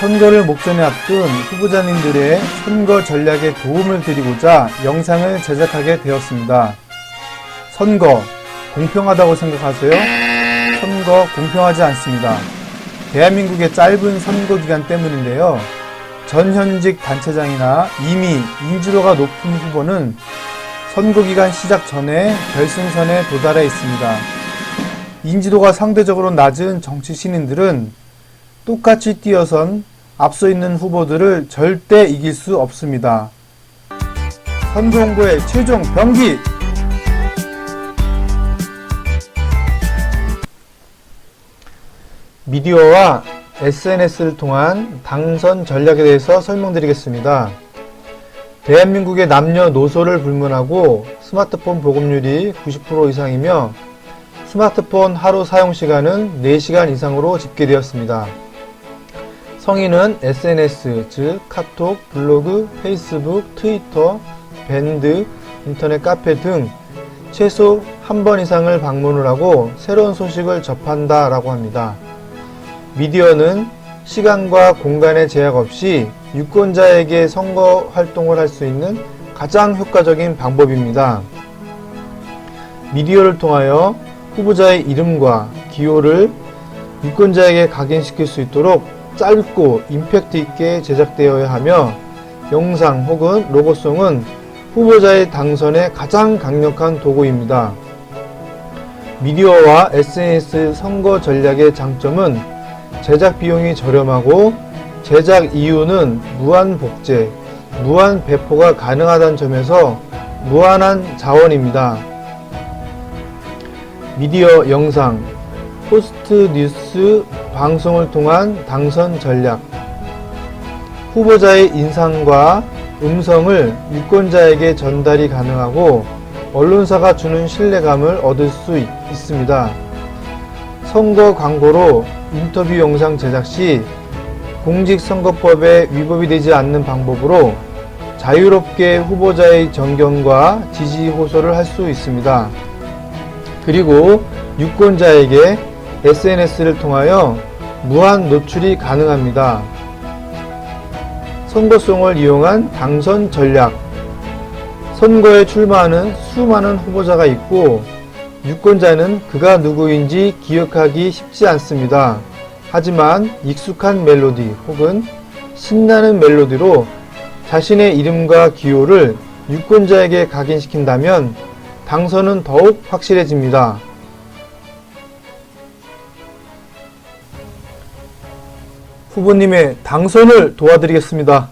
선거를 목전에 앞둔 후보자님들의 선거 전략에 도움을 드리고자 영상을 제작하게 되었습니다. 선거 공평하다고 생각하세요? 선거 공평하지 않습니다. 대한민국의 짧은 선거 기간 때문인데요. 전현직 단체장이나 이미 인지도가 높은 후보는 선거 기간 시작 전에 결승선에 도달해 있습니다. 인지도가 상대적으로 낮은 정치 신인들은 똑같이 뛰어선 앞서 있는 후보들을 절대 이길 수 없습니다. 선거 홍보의 최종 병기! 미디어와 SNS를 통한 당선 전략에 대해서 설명드리겠습니다. 대한민국의 남녀노소를 불문하고 스마트폰 보급률이 90% 이상이며 스마트폰 하루 사용 시간은 4시간 이상으로 집계되었습니다. 성인은 SNS, 즉 카톡, 블로그, 페이스북, 트위터, 밴드, 인터넷 카페 등 최소 한 번 이상을 방문을 하고 새로운 소식을 접한다 라고 합니다. 미디어는 시간과 공간의 제약 없이 유권자에게 선거 활동을 할 수 있는 가장 효과적인 방법입니다. 미디어를 통하여 후보자의 이름과 기호를 유권자에게 각인시킬 수 있도록 짧고 임팩트 있게 제작되어야 하며 영상 혹은 로고송은 후보자의 당선에 가장 강력한 도구입니다. 미디어와 SNS 선거 전략의 장점은 제작 비용이 저렴하고 제작 이유는 무한 복제, 무한 배포가 가능하다는 점에서 무한한 자원입니다. 미디어 영상, 포스트 뉴스 방송을 통한 당선 전략, 후보자의 인상과 음성을 유권자에게 전달이 가능하고 언론사가 주는 신뢰감을 얻을 수 있, 있습니다. 선거 광고로 인터뷰 영상 제작 시 공직선거법에 위법이 되지 않는 방법으로 자유롭게 후보자의 정견과 지지 호소를 할 수 있습니다. 그리고 유권자에게 SNS를 통하여 무한 노출이 가능합니다. 선거송을 이용한 당선 전략. 선거에 출마하는 수많은 후보자가 있고 유권자는 그가 누구인지 기억하기 쉽지 않습니다. 하지만 익숙한 멜로디 혹은 신나는 멜로디로 자신의 이름과 기호를 유권자에게 각인시킨다면 당선은 더욱 확실해집니다. 후보님의 당선을 도와드리겠습니다.